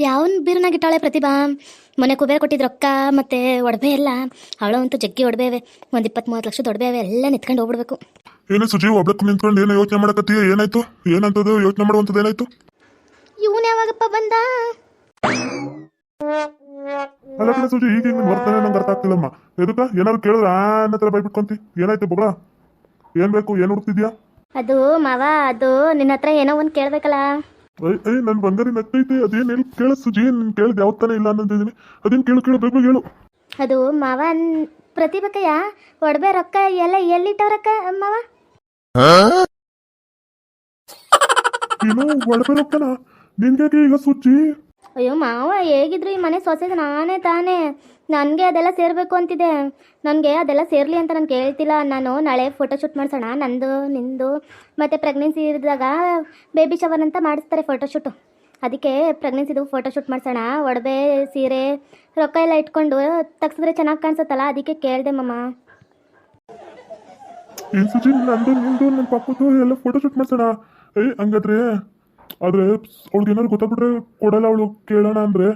ಯಾವನ್ ಬೀರ್ನಾಗಿಟ್ಟಾಳೆ ಪ್ರತಿಭಾ? ಮೊನ್ನೆ ಕುಬೇರ್ ಕೊಟ್ಟಿದ್ ರೊಕ್ಕ ಮತ್ತೆ ಒಡವೆ ಎಲ್ಲ. ಅವಳವಂತೂ ಜಗ್ಗಿ ಒಡವೆವೆ. ಒಂದು ಇಪ್ಪತ್ತ್ ಮೂವತ್ತು ಲಕ್ಷದ ಒಡವೆವೆ ಎಲ್ಲ ನಿತ್ಕೊಂಡು ಹೋಗ್ಬಿಡ್ಬೇಕು. ಏನು ಸುಜಿ ಒಬ್ಬಕ್ಕೆ ನಿಂತ್ಕೊಂಡು ಏನೋ ಯೋಚನೆ ಮಾಡಕತ್ತೀಯ? ಏನಾಯ್ತು? ಏನಂತದ್ದು? ಯೋಚನೆ ಮಾಡುವಂಥದ್ದು ಏನಾಯ್ತು? ಇವನ್ ಯಾವಾಗಪ್ಪ ಬಂದ? ಅಲ್ಲ ಕಣ ಸುಜಿ ಈಗ ಹಿಂಗೆ ಬರ್ತಾನೆ ನಂಗೆ ಅರ್ಥ ಆಗ್ತಿಲ್ಲಮ್ಮ. ಎದಕ್ಕ? ಏನಾದ್ರು ಕೇಳಿದ್ರೆ? ನನ್ನ ಹತ್ರ ಬೈಬಿಟ್ಕೊಂತಿ ಏನಾಯ್ತು ಬೊಗಳ? ಏನ್ ಬೇಕು? ಏನು ಹುಡುಕ್ತಿದ್ಯಾ? ಅದು ಮಾವ ಅದು ನಿನ್ನ ಹತ್ರ ಏನೋ ಒಂದು ಕೇಳ್ಬೇಕಲ್ಲ. ಐ ನನ್ ಬಂಗಾರಿ ನಗ್ತೈತೆ. ಅದೇನ್ ಹೇಳಿ ಕೇಳ ಸುಜಿ ನೀನ್ ಕೇಳಿದ ಯಾವ ತಾನೇ ಇಲ್ಲ ಅನ್ನೋದಿದ್ದೀನಿ ಅದೇನ್ ಕೇಳು ಕೇಳು ಬೇಗ ಹೇಳು. ಅದು ಮಾವ ಪ್ರತಿಭಕಯ್ಯ ಒಡವೆ ರೊಕ್ಕ ಎಲ್ಲ ಎಲ್ಲಿಟ್ಟವ್ರಕ್ಕ ಮಾವ? ಏನು ಒಡವೆ ರೊಕ್ಕನ? ನಿನ್ಗೆ ಈಗ ಸುಜ್ಜಿ ಅಯ್ಯೋ, ಮಾವ, ಹೇಗಿದ್ರು? ಈ ಮನೆ ಸೊಸೆ ನಾನೇ ತಾನೇ. ನನಗೆ ಅದೆಲ್ಲ ಸೇರಬೇಕು ಅಂತಿದೆ. ನನಗೆ ಅದೆಲ್ಲ ಸೇರಲಿ ಅಂತ ನಾನು ಕೇಳ್ತಿಲ್ಲ. ನಾನು ನಾಳೆ ಫೋಟೋ ಶೂಟ್ ಮಾಡಿಸೋಣ. ನಂದು, ನಿಂದು, ಮತ್ತು ಪ್ರೆಗ್ನೆನ್ಸಿ ಇರಿದಾಗ ಬೇಬಿ ಶವರ್ ಅಂತ ಮಾಡಿಸ್ತಾರೆ ಫೋಟೋಶೂಟು ಅದಕ್ಕೆ ಪ್ರೆಗ್ನೆನ್ಸಿದು ಫೋಟೋಶೂಟ್ ಮಾಡಿಸೋಣ. ಒಡವೆ, ಸೀರೆ, ರೊಕ್ಕ ಎಲ್ಲ ಇಟ್ಕೊಂಡು ತೆಗ್ಸಿದ್ರೆ ಚೆನ್ನಾಗಿ ಕಾಣಿಸುತ್ತಲ್ಲ? ಅದಕ್ಕೆ ಕೇಳಿದೆ ಮಮ್ಮ ಏನ್ ಸುಜಿ, ನಂದು, ನಿಂದು ನನ್ನ ಪಪ್ಪದು ಎಲ್ಲ ಫೋಟೋ ಶೂಟ್ ಮಾಡ್ಸೋಣ. ಏಯ್, ಹಂಗಾದ್ರೆ? ಆದ್ರೆ ಅವ್ಳಿಗೆ ಏನಾದ್ರು ಗೊತ್ತಾಗ್ಬಿಟ್ರೆ ಕೊಡಲ್ಲ ಅವಳು ಕೇಳೋಣ ಅಂದ್ರೆ.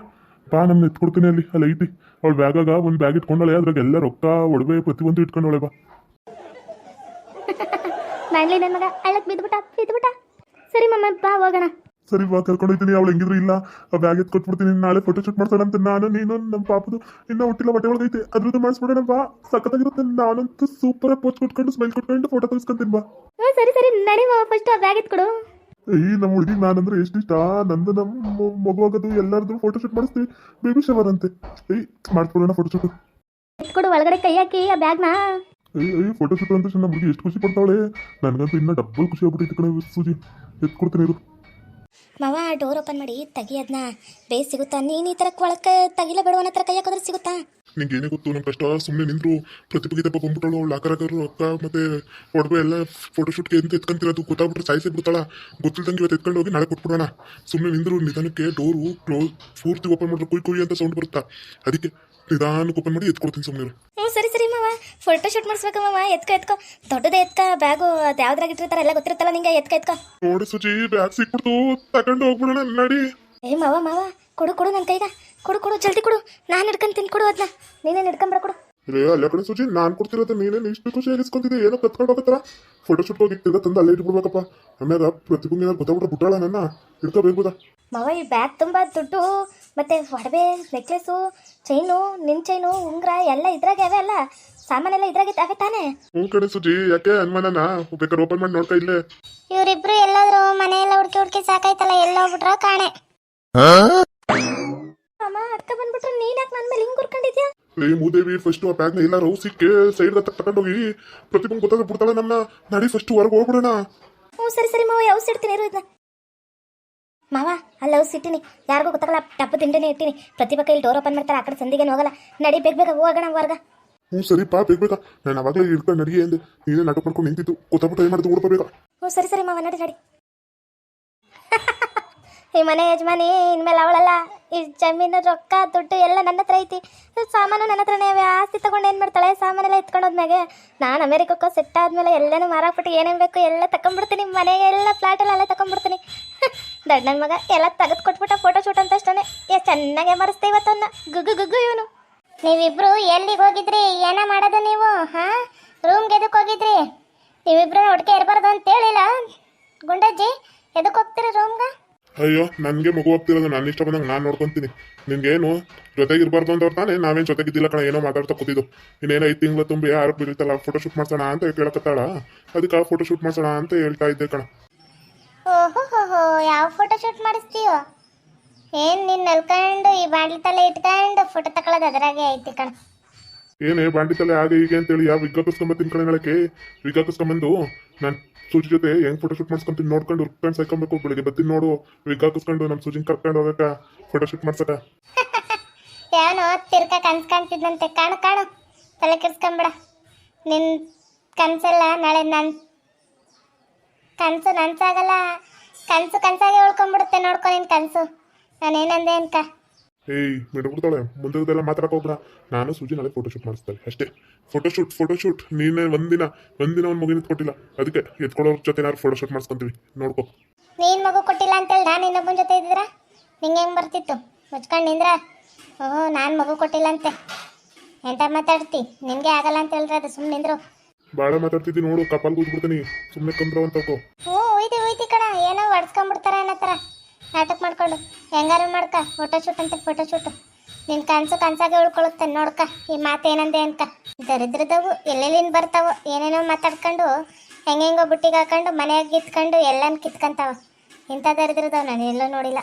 ಬಾ ನಾನು ಎತ್ಕೊಡ್ತೀನಿ ಅಲ್ಲಿ ಅಲ್ಲಿ ಐತಿ. ಅವಳು ಬ್ಯಾಗಾಗ ಒಂದು ಬ್ಯಾಗ್ ಇಟ್ಕೊಂಡಳೆ ಅದ್ರಾಗ ಎಲ್ಲ ರೊಕ್ಕ ಒಡವೆ ಪ್ರತಿಯೊಂದು ಇಟ್ಕೊಂಡಳೆ ಬಾ. ಮಾಡ್ಲಿ ನನ್ನ ಮಗ ಅಳಕ್ ಬಿದ್ದುಬಿಟ್ಟ ಬಿದ್ದುಬಿಟ್ಟ ಸರಿ ಮಮ್ಮ ಬಾ ಹೋಗೋಣ. ಸರಿ ಬಾ ಕರ್ಕೊಂಡು ಹೋಗ್ತೀನಿ ಅವಳು ಹೆಂಗಿದ್ರು ಇಲ್ಲ. ಆ ಬ್ಯಾಗ್ ಎತ್ಕೊಟ್ಬಿಡ್ತೀನಿ ನಾಳೆ ಫೋಟೋ ಶೂಟ್ ಮಾಡ್ಸೋಣ ಅಂತ ನಾನು ನೀನು ನಮ್ಮ ಪಾಪದು. ಇನ್ನೂ ಹುಟ್ಟಿಲ್ಲ ಬಟ್ಟೆ ಒಳಗೈತೆ ಅದ್ರದ್ದು ಮಾಡಿಸ್ಬಿಡೋಣ ಬಾ. ಸಖತ್ತಾಗಿರುತ್ತೆ ನಾನಂತೂ ಸೂಪರ್ ಪೋಸ್ಟ್ ಕೊಟ್ಕೊಂಡು ಸ್ಮೈಲ್ ಕೊಟ್ಕೊಂಡು ಫೋಟೋ ತೆಗಿಸ್ಕೊಂತೀನಿ ಬಾ. ಹ್ಞೂ ಸರಿ ಸರಿ ನಡಿ ಫಸ್ಟ್ ಆ ಬ್ಯಾಗ್ ಎತ್ಕೊಡು. ಈ ನಮ್ಮ ಹುಡುಗಿ ನಾನಂದ್ರೆ ಎಷ್ಟು ಇಷ್ಟ? ನಂದು ನಮ್ಮ ಮಗುವಾಗದು ಎಲ್ಲಾರದು ಫೋಟೋಶೂಟ್ ಫೋಟೋ ಶೂಟ್ ಮಾಡಿಸ್ತೀವಿ ಬೇಬಿ ಶವರ್ ಅಂತೆ. ಏಯ್ ಮಾಡ್ಕೊಡೋಣ ಫೋಟೋಶೂಟ್ ಕೊಡು ಒಳಗಡೆ ಕೈ ಹಾಕಿ ಆ ಬ್ಯಾಗ್ನ. ಏಯ್ ಏಯ್ ಫೋಟೋಶೂಟ್ ಅಂತ ನಮ್ಮ ಹುಡುಗಿ ಎಷ್ಟು ಖುಷಿ ಪಡ್ತಾವಳೆ ನನಗಂತೂ ಇನ್ನೂ ಡಬ್ಬಲ್ ಖುಷಿ ಆಗ್ಬಿಟ್ಟೈತೆ ಕಣೆ ಸೂಜಿ. ಎತ್ಕೊಡ್ತೀನಿ ಇರು. ಮಾವ ಡೋರ್ ಓಪನ್ ಮಾಡಿ ತೆಗಿ ಅದನ್ನ ಬೇಸ್ ಸಿಗುತ್ತಾ? ನೀನು ಈ ತರ ಒಳಕ್ಕೆ ತಗಿಲ ಬೇಡ ಹತ್ರ ಕೈ ಹಾಕಿದ್ರೆ ಸಿಗುತ್ತಾ? ನಿಂಗೆ ಏನೇ ಗೊತ್ತು ನಮ್ಮ ಕಷ್ಟ ಸುಮ್ಮನೆ ನಿಂದ್ರು ಪ್ರತಿಭೆಗೆ ಬಂದ್ಬಿಟ್ಟಳು ಅವಳು ಆಕರಾಕರು ಅಕ್ಕ ಮತ್ತೆ ಒಡವೆ ಎಲ್ಲ ಫೋಟೋಶೂಟ್ಗೆ ಎಂತ ಎತ್ಕೊಂತಿರೋದು ಗೊತ್ತಾಗ್ಬಿಟ್ರೆ ಸಾಯಿಸಿ ಬಿಡ್ತಾಳ? ಗೊತ್ತಿಲ್ದಂಗೆ ಇವತ್ತು ಎತ್ಕೊಂಡು ಹೋಗಿ ನಾಳೆ ಕೊಟ್ಬಿಡೋಣ. ಸುಮ್ಮನೆ ನಿಂದ್ರು ನಿಧಾನಕ್ಕೆ ಡೋರು ಕ್ಲೋಸ್ ಪೂರ್ತಿ ಓಪನ್ ಮಾಡಿದ್ರೆ ಕುಯ್ ಕುಯ್ ಅಂತ ಸೌಂಡ್ ಬರುತ್ತಾ? ಅದಕ್ಕೆ ನಿಧಾನಕ್ಕೆ ಓಪನ್ ಮಾಡಿ ಎತ್ಕೊಡ್ತೀನಿ ಸುಮ್ಮನೆ ಹ್ಞೂ ಸರಿ ಸರಿ ಮಾವ. ಫೋಟೋ ಶೂಟ್ ಮಾಡಿಸ್ಬೇಕು ಮಾವ. ಎತ್ಕೊ ಎತ್ಕೊ. ದೊಡ್ಡದೇ ಎತ್ಕ ಬ್ಯಾಗು ಅದು ಯಾವ್ದ್ರಾಗ ಇಟ್ಟಿರ್ತಾರ ಎಲ್ಲ ಗೊತ್ತಿರುತ್ತಲ್ಲ ನಿಂಗೆ ಎತ್ಕ ಎತ್ಕೊ. ನೋಡಿ ಸುಜಿ ಬ್ಯಾಗ್ ಸಿಕ್ಬಿಡ್ತು ತಗೊಂಡು ಹೋಗ್ಬಿಡೋಣ ನಡಿ. ಏ ಮಾವ ಮಾವ. ಕೊಡು ಕೊಡು ನನ್ನ ಕೈಗ. ಕೊಡು ಕೊಡು ಜಲ್ದಿ ಕೊಡು. ನಾನು ಹಿಡ್ಕೊಂತೀನಿ ಕೊಡು ಅದನ್ನ ನೀನೇ ಹಿಡ್ಕೊಂಬರ ಕೊಡು. ರೇ ಅಲ್ಲ ಕಡೆ ಸುಜಿ ನಾನ್ ಕೊಡ್ತಿರೋದು ನೀನೇ ಇಷ್ಟು ಖುಷಿ ಆಗಿಸ್ಕೊಂತಿದ್ದೆ ಏನೋ ಕತ್ಕೊಂಡು ಹೋಗತ್ತರ? ಫೋಟೋ ಶೂಟ್ ಹೋಗಿ ತಿರ್ಗ ತಂದು ಅಲ್ಲೇ ಇಟ್ಬಿಡ್ಬೇಕಪ್ಪ. ಆಮ್ಯಾಗ ಪ್ರತಿಭೆಗೆ ಏನಾದ್ರು ಗೊತ್ತಾಗ್ಬಿಟ್ರೆ ಬಿಟ್ಟಾಳ ನನ್ನ. ಇಟ್ಕೋಬೇಕು ಮಾವ ಈ ಬ್ಯಾಗ್ ತುಂಬಾ ದುಡ್ಡು ಮತ್ತೆ ಒಡವೆ ನೆಕ್ಲೆಸು ಚೈನು ನಿನ್ ಚೈನು ಉಂಗ್ರ ಎಲ್ಲ ಇದ್ರಾಗೆ ಅವೆ ಅಲ್ಲ? ಸಾಮಾನೆಲ್ಲ ಇದ್ರಾಗೆ ಅವೆ ತಾನೇ? ಹ್ಞೂ ಕಡೆ ಸುಜಿ ಯಾಕೆ ಅನ್ಮಾನನ? ಬೇಕಾದ್ರೆ ಓಪನ್ ಮಾಡಿ ನೋಡ್ತಾ ಇಲ್ಲೇ. ಇವರಿಬ್ರು ಎಲ್ಲಾದ್ರೂ ಮನೆಯೆಲ್ಲ ಹುಡ್ಕಿ ಹುಡ್ಕಿ ಸಾಕಾಯ್ತಲ್ಲ ಎಲ್ಲ ಹೋಗ್ಬಿಟ್ರ ಕಾಣೆ ನನ್ನ ಹಿಂಗ್ ಏ ಮೂದೇವಿ ಫಸ್ಟ್ ಆ ಬ್ಯಾಗ್ನ ಎಲ್ಲಾರು ಸಿಕ್ಕಿ ಸೈಡ್ ತಗೊಂಡೋಗಿ ಪ್ರತಿಭೆಗೆ ಗೊತ್ತಾಗ ಬಿಡ್ತಾಳೆ ನಮ್ಮ ನಡಿ ಫಸ್ಟ್ ಹೊರಗೆ ಹೋಗ್ಬಿಡೋಣ. ಹ್ಞೂ ಸರಿ ಸರಿ ಮಾವ ಯಾವ ಇಡ್ತೀನಿ ಇರು ಇದನ್ನ. ಮಾವ ಅಲ್ಲಿ ಅವ್ಸ್ ಇಟ್ಟಿನಿ. ಯಾರಿಗೂ ಗೊತ್ತಾಗಲ್ಲ ಡಬ್ಬ ತಿಂಡಿನೇ ಇಟ್ಟಿನಿ. ಪ್ರತಿಭಾ ಕೈಲಿ ಡೋರ್ ಓಪನ್ ಮಾಡ್ತಾರೆ ಆ ಕಡೆ ಸಂದಿಗೆ ಹೋಗಲ್ಲ. ನಡಿ ಬೇಗ ಬೇಗ ಹೋಗೋಣ ವರ್ಗ ಹ್ಞೂ ಸರಿ ಪಾ ಬೇಗ ಬೇಗ. ನಾನು ಅವಾಗಲೇ ಇಟ್ಕೊಂಡು ನಡಿ ಅಂದೆ. ನೀನೇ ನಾಟಕ ಮಾಡ್ಕೊಂಡು ನಿಂತಿತ್ತು ಗೊತ್ತಾಗ್ಬಿಟ್ಟು ಏನು ಮಾಡಿದ್ದು ಉಡ್ಕೋಬೇಕಾ ಹ್ಞೂ ಸರಿ ಸರಿ ಮಾವ ನಡಿ ನಡಿ. ಈ ಮನೆ ಯಜಮಾನಿ, ಇನ್ಮೇಲೆ ಅವಳಲ್ಲ. ಈ ಜಮೀನು ರೊಕ್ಕ, ದುಡ್ಡು ಎಲ್ಲ ನನ್ನ ಹತ್ರ ಐತಿ. ಸಾಮಾನು ನನ್ನ ಹತ್ರನೇ ಆಸ್ತಿ ತಗೊಂಡು ಏನು ಮಾಡ್ತಾಳೆ? ಸಾಮಾನೆಲ್ಲ ಎತ್ಕೊಂಡೋದ್ಮೇಲೆ ನಾನು ಅಮೇರಿಕಕ್ಕೆ ಸೆಟ್ ಆದ್ಮೇಲೆ ಎಲ್ಲನೂ ಮಾರಾಕ್ಬಿಟ್ಟು ಏನೇನು ಬೇಕು ಎಲ್ಲ ತಗೊಂಡ್ಬಿಡ್ತೀನಿ ಮನೆಗೆ ಎಲ್ಲ ಫ್ಲಾಟ್ ಎಲ್ಲ ತಗೊಂಡ್ಬಿಡ್ತೀನಿ ದೊಡ್ಡ ನನ್ನ ಮಗ ಎಲ್ಲ ತೆಗೆದು ಕೊಟ್ಬಿಟ್ಟ ಫೋಟೋ ಶೂಟ್ ಅಂತ ಅಷ್ಟೇ ಎಷ್ಟು ಚೆನ್ನಾಗೆ ಮರೆಸ್ತೆ ಇವತ್ತನ್ನ ಗುಗ್ಗು ಗುಗ್ಗು ಇವನು. ನೀವಿಬ್ರು ಎಲ್ಲಿಗೆ ಹೋಗಿದ್ರಿ? ಏನ ಮಾಡೋದು ನೀವು? ಹಾಂ? ರೂಮ್ಗೆ ಎದಕ್ಕೆ ಹೋಗಿದ್ರಿ? ನೀವಿಬ್ರು ಒಟ್ಟಿಗೆ ಇರಬಾರ್ದು ಅಂತ ಹೇಳಿಲ್ಲ ಗುಂಡಜ್ಜಿ ಎದಕ್ಕೆ ಹೋಗ್ತೀರಿ ರೂಮ್ಗೆ ಅಯ್ಯೋ ನನಗೆ ಮಗು ಹೋಗ್ತಿರೋದು ನಾನು ಇಷ್ಟ ಬಂದಂಗೆ ನಾನು ನೋಡ್ಕೊಂತೀನಿ. ನಿನ್ಗೇನು ಜೊತೆಗಿರ್ಬಾರ್ದು ಅಂತ ತಾನೇ ನಾವೇನು ಜೊತೆಗಿದ್ದಿಲ್ಲ ಕಣ ಏನೋ ಮಾತಾಡ್ತಾ ಕೂತಿದ್ದು. ಇನ್ನೇನೋ ಐದು ತಿಂಗಳು ತುಂಬಿ ಯಾರು ಬೀಳ್ತಲ್ಲ ಫೋಟೋ ಶೂಟ್ ಮಾಡ್ಸೋಣ ಅಂತ ಕೇಳಕತ್ತಾಳ. ಅದಕ್ಕೆ ಆ ಫೋಟೋ ಶೂಟ್ ಮಾಡ್ಸೋಣ ಅಂತ ಹೇಳ್ತಾ ಇದ್ದೆ ಕಣ. ಓಹೋ ಯಾವ ಫೋಟೋ ಶೂಟ್ ಮಾಡಿಸ್ತೀಯೋ? ಏನು ನಿನ್ನ ನಲ್ಕೊಂಡು ಈ ಬಾಂಡ್ಲಿ ತಲೆ ಇಟ್ಕೊಂಡು ಫೋಟೋ ತಗೊಳ್ಳೋದು ಅದರಾಗೆ ಐತಿ ಕಣ. ಏನೇ ಬಾಂಡಿ ತಲೆ ಹಾಗೆ ಹೀಗೆ ಅಂತೇಳಿ ಯಾವ ವಿಗ್ಗ ಹಾಕಿಸ್ಕೊಂಬತ್ತೀನಿ ಕಣಗಳಕ್ಕೆ ವಿಗ್ಗ ಹಾಕಿಸ್ಕೊಂಬಂದು ನಾನು ಸೂಜಿ ಜೊತೆ ಹೆಂಗ್ ಫೋಟೋ ಶೂಟ್ ಮಾಡ್ಸ್ಕೊಂತೀನಿ ನೋಡ್ಕೊಂಡು ಉರ್ಕೊಂಡು ಸಾಯ್ಕೊಬೇಕು ಬೆಳಿಗ್ಗೆ ಬತ್ತಿ ನೋಡು ವಿಗ್ ಹಾಕಿಸ್ಕೊಂಡು ನಮ್ಮ ಸೂಜಿನ ಕರ್ಕೊಂಡು ಹೋಗಕ್ಕ ಫೋಟೋ ಶೂಟ್ ಮಾಡ್ಸಕ ಯಾವನೋ ತಿರ್ಕ ಕನ್ಸ್ ಕಾಣ್ತಿದ್ದಂತೆ ಕಾಣು ಕಾಣು. ತಲೆ ಕೆಡ್ಸ್ಕೊಂಬಿಡ. ನಿನ್ ಕನ್ಸಲ್ಲ ನಾಳೆ ನನ್ ಕನ್ಸು ನನ್ಸಾಗಲ್ಲ. ಕನ್ಸು ಕನ್ಸಾಗೆ ಉಳ್ಕೊಂಡ್ಬಿಡುತ್ತೆ ನೋಡ್ಕೊ ನಿನ್ ಕನ್ಸು. ನಾನೇನಂದೆ ಅನ್ಕ? ಏಯ್ ಬಿಡ್ಬಿಡ್ತಾಳೆ ಮುಂದೆಲ್ಲ ಮಾತಾಡಕ್ಕೆ ಹೋಗ್ಬೇಡ. ನಾನು ಸೂಜಿ ನಾಳೆ ಫೋಟೋಶೂಟ್ ಮಾಡಿಸ್ತಾಳೆ ಅಷ್ಟೇ. ಫೋಟೋಶೂಟ್ ಫೋಟೋಶೂಟ್ ಫೋಟೋ ಶೂಟ್ ನೀನೇ ಒಂದಿನ ಒಂದಿನ ಒಂದು ಮಗುನ ಕೊಟ್ಟಿಲ್ಲ. ಅದಕ್ಕೆ ಎತ್ಕೊಳ್ಳೋರ ಜೊತೆ ಏನಾದ್ರು ಫೋಟೋಶೂಟ್ ಮಾಡಿಸ್ಕೊಂತೀವಿ. ನೋಡ್ಕೊ. ನೀನ್ ಮಗು ಕೊಟ್ಟಿಲ್ಲ ಅಂತೇಳಿ ನಾನು ಇನ್ನೊಬ್ಬನ ಜೊತೆ ಇದ್ದಿದ್ರ ನಿಂಗೆ ಹೆಂಗೆ ಬರ್ತಿತ್ತು? ಮುಚ್ಕೊಂಡು ನಿಂದ್ರ? ಓಹೋ ನಾನು ಮಗು ಕೊಟ್ಟಿಲ್ಲಂತೆ ಎಂತ ಮಾತಾಡ್ತಿ? ನಿನಗೆ ಆಗಲ್ಲ ಅಂತ ಹೇಳ್ರಿ ಅದು ಸುಮ್ಮನೆ ನಿಂದ್ರು. ಬಾಳ ಮಾತಾಡ್ತಿದ್ದಿ ನೋಡು ಕಪಾಲ್ ಕೂತ್ಬಿಡ್ತೀನಿ. ಸುಮ್ಮನೆ ಕಂದ್ರ ಅಂತ ತಗೋ ಹ್ಞೂ ಹೋಯ್ತಿ ಒಯ್ದು ಕಣ. ಏನೋ ಹೊಡ್ಸ್ಕೊಂಡ್ಬಿಡ್ತಾರ ಏನತ್ತರ ನಾಟಕ ಮಾಡ್ಕೊಂಡು. ಹೆಂಗಾರು ಮಾಡ್ಕ? ಫೋಟೋ ಶೂಟ್ ಅಂತ ಫೋಟೋ ಶೂಟು ನಿನ್ನ ಕನಸು ಕನಸಾಗೆ ಉಳ್ಕೊಳುತ್ತೆ, ನೋಡ್ಕ. ಈ ಮಾತೇನಂದೆ ಅಂತ. ದರಿದ್ರದವು ಎಲ್ಲೆಲ್ಲಿಂದ ಬರ್ತಾವೋ, ಏನೇನೋ ಮಾತಾಡ್ಕೊಂಡು ಹೆಂಗೆಂಗೋ ಬುಟ್ಟಿಗೆ ಹಾಕೊಂಡು, ಮನೆಯಾಗ ಕಿತ್ಕೊಂಡು, ಎಲ್ಲನ ಕಿತ್ಕೊಂತಾವ. ಇಂಥ ದರಿದ್ರದವು ನಾನು ಎಲ್ಲೋ ನೋಡಿಲ್ಲ.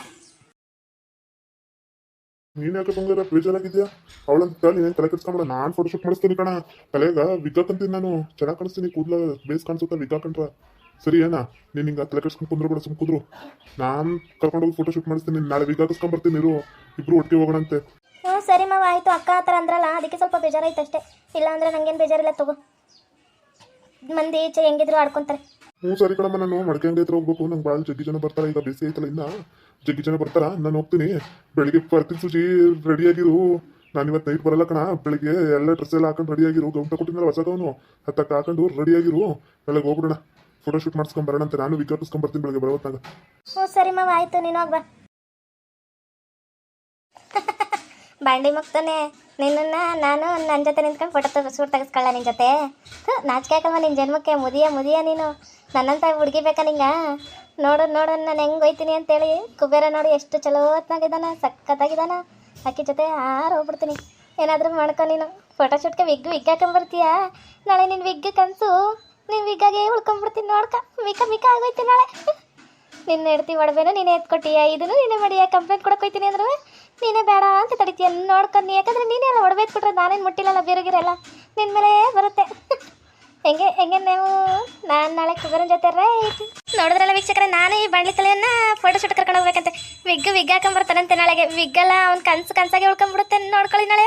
ನೀನ್ ಯಾಕೆ ಬಂಗಾರ? ಬೇಜಾರಾಗಿದ್ಯಾ ಅವಳಂತ ನೀನು ತಲೆ ಕೆಡ್ಸ್ಕೊಂಬೇಡ? ನಾನು ಫೋಟೋ ಶೂಟ್ ಮಾಡಿಸ್ತೀನಿ ಕಣ. ತಲೆಗ ವಿಗ್ಗ ಹಾಕಂತೀನಿ ನಾನು. ಚೆನ್ನಾಗಿ ಕಾಣಿಸ್ತೀನಿ ಕೂದಲ ಬೇಸ್ ಕಾಣಿಸುತ್ತಾ ವಿಗ್ಗ ಹಾಕೊಂಡ್ರ ಸರಿ ಏನಾ ನೀನ್ ಹಿಂಗ ತಲೆ ಕೆಡ್ಸ್ಕೊಂಡು ಕುಂದ್ರು ಬೇಡ ಸುಮ್ ನಾನ್ ನಾನು ಕರ್ಕೊಂಡೋಗಿ ಫೋಟೋ ಶೂಟ್ ಮಾಡಿಸ್ತೀನಿ ನಾಳೆ ವಿಗ್ ಬರ್ತೀನಿ ಇರು. ಇಬ್ರು ಒಟ್ಟಿಗೆ ಹೋಗೋಣಂತೆ ಹ್ಞೂ ಸರಿ ಮಾವ ಆಯ್ತು. ಅಕ್ಕ ಆತರ ಥರ ಅಂದ್ರಲ್ಲ ಅದಕ್ಕೆ ಸ್ವಲ್ಪ ಬೇಜಾರಾಯ್ತು ಅಷ್ಟೇ. ಇಲ್ಲ ಅಂದ್ರೆ ನಂಗೇನ್ ಬೇಜಾರಿಲ್ಲ ತಗೋ. ಮಂದಿ ಈಚೆ ಹೆಂಗಿದ್ರು ಆಡ್ಕೊಂತಾರೆ. ಹ್ಞೂ ಸರಿ ಕಣಮ್ಮ ನಾನು ಮಡಕೆ ಅಂಗಡಿ ಹತ್ರ ಹೋಗ್ಬೇಕು. ನಂಗೆ ಭಾಳ ಜಗ್ಗಿ ಜನ ಬರ್ತಾರೆ ಈಗ ಬಿಸಿ ಐತಲ್ಲ ಇನ್ನ. ಜಗ್ಗಿ ಜನ ಬರ್ತಾರ ನಾನು ಹೋಗ್ತೀನಿ. ಬೆಳಿಗ್ಗೆ ಬರ್ತೀನಿ ಸುಜಿ ರೆಡಿಯಾಗಿರು ನಾನು ಇವತ್ತು ನೈಟ್ ಬರಲ್ಲ ಕಣ. ಬೆಳಿಗ್ಗೆ ಎಲ್ಲ ಡ್ರೆಸ್ ಎಲ್ಲ ಹಾಕೊಂಡು ರೆಡಿಯಾಗಿರು ಗೌಂಟ ಕೊಟ್ಟಿದ್ರೆ ಹೊಸದವನು. ಹತ್ತಕ್ಕೆ ಹಾಕೊಂಡು ರೆಡಿಯಾಗಿರು ಬೆಳಗ್ಗೆ ಹೋಗ್ಬಿಡೋಣ. ಫೋಟೋ ಶೂಟ್ ಮಾಡ್ಸ್ಕೊಂಡ್ ಬರೋಣ ಅಂತ ನಾನು ವಿಗ್ ಹಾಕಿಸ್ಕೊಂಡ್ ಬರ್ತೀನಿ ಬೆಳಗ್ಗೆ ಬರೋತ್ತಾಗ ಹ್ಞೂ, ಸರಿ ಮಾವ ಆಯ್ತು, ನೀನು ಹೋಗ್ಬಾ ಬಾಂಡಿ ಮಗ್ತಾನೆ ನಿನ್ನನ್ನ ನಾನು ನನ್ನ ಜೊತೆ ನಿಂತ್ಕೊಂಡು ಫೋಟೋ ತೆಗೆ ಸೂಟ್ ತೆಗೆಸ್ಕೊಳ್ಳ ನಿನ್ನ ಜೊತೆ. ನಾಚಿಕೆ ನಿನ್ನ ಜನ್ಮಕ್ಕೆ? ಮುದಿಯ ಮುದಿಯ ನೀನು. ನನ್ನಂತ ಹುಡುಗಿ ಬೇಕಾ ನಿಂಗ? ನೋಡು ನೋಡು, ನಾನು ಹೆಂಗೆ ಹೋಯ್ತೀನಿ ಅಂತೇಳಿ ಕುಬೇರ ನೋಡು ಎಷ್ಟು ಚಲೋ ಹೊತ್ನಾಗಿದ್ದಾನ, ಸಖತ್ತಾಗಿದ್ದಾನ. ಅಕ್ಕಿ ಜೊತೆ ಆರು ಹೋಗ್ಬಿಡ್ತೀನಿ. ಏನಾದರೂ ಮಾಡ್ಕೊ ನೀನು. ಫೋಟೋ ಶೂಟ್ಗೆ ವಿಗ್ ವಿಗ್ ನಾಳೆ ನಿನ್ನ ವಿಗ್ ಕನಸು. ನೀನು ವಿಗ್ಗಾಗೆ ಉಳ್ಕೊಂಬಿಡ್ತೀನಿ ನೋಡ್ಕ. ಮಿಕ ಮಿಕ ಆಗೋಯ್ತಿ ನಾಳೆ. ನಿನ್ನ ಹೆಡ್ತಿ ಒಡಬೇನ ನೀನೇ ಎತ್ಕೊಟ್ಟಿಯ? ಇದನ್ನು ನೀನೇ ಮಾಡಿಯ? ಕಂಪ್ಲೇಂಟ್ ಕೊಡಕ್ಕೆ ಹೋಯ್ತೀನಿ ಅಂದ್ರೆ? ನೀನೇ ಬೇಡ ಅಂತ ತಡಿತೀಯ? ನೋಡ್ಕೊಂಡು ಯಾಕಂದ್ರೆ ನೀನೇ ಅಲ್ಲ ಒಡವೆ ಎತ್ಕೊಟ್ರೆ ನಾನೇನು ಮುಟ್ಟಿಲ್ಲಲ್ಲ ಬೇರೆಗಿರಲ್ಲ ನಿನ್ನ ಮೇಲೆ ಬರುತ್ತೆ. ಹೆಂಗೆ ಹೆಂಗೆ ನೀವು? ನಾನು ನಾಳೆ ಕುಗರ ಜೊತೆ ನೋಡಿದ್ರಲ್ಲ ವೀಕ್ಷಕರೇ, ನಾನು ಈ ಬಂಡ್ಲಿ ತಲೆಯನ್ನ ಫೋಟೋ ಶೂಟ್ ಕರ್ಕೊಂಡು ಹೋಗ್ಬೇಕಂತೆ. ವಿಗ್ ವಿಗ್ ಹಾಕೊಂಡ್ಬರ್ತಾನಂತೆ ನಾಳೆಗೆ. ವಿಗ್ಗೆಲ್ಲ, ಅವ್ನ ಕನ್ಸು ಕನ್ಸಾಗೆ ಉಳ್ಕೊಂಡ್ಬಿಡುತ್ತೆ. ನೋಡ್ಕೊಳ್ಳಿ ನಾಳೆ.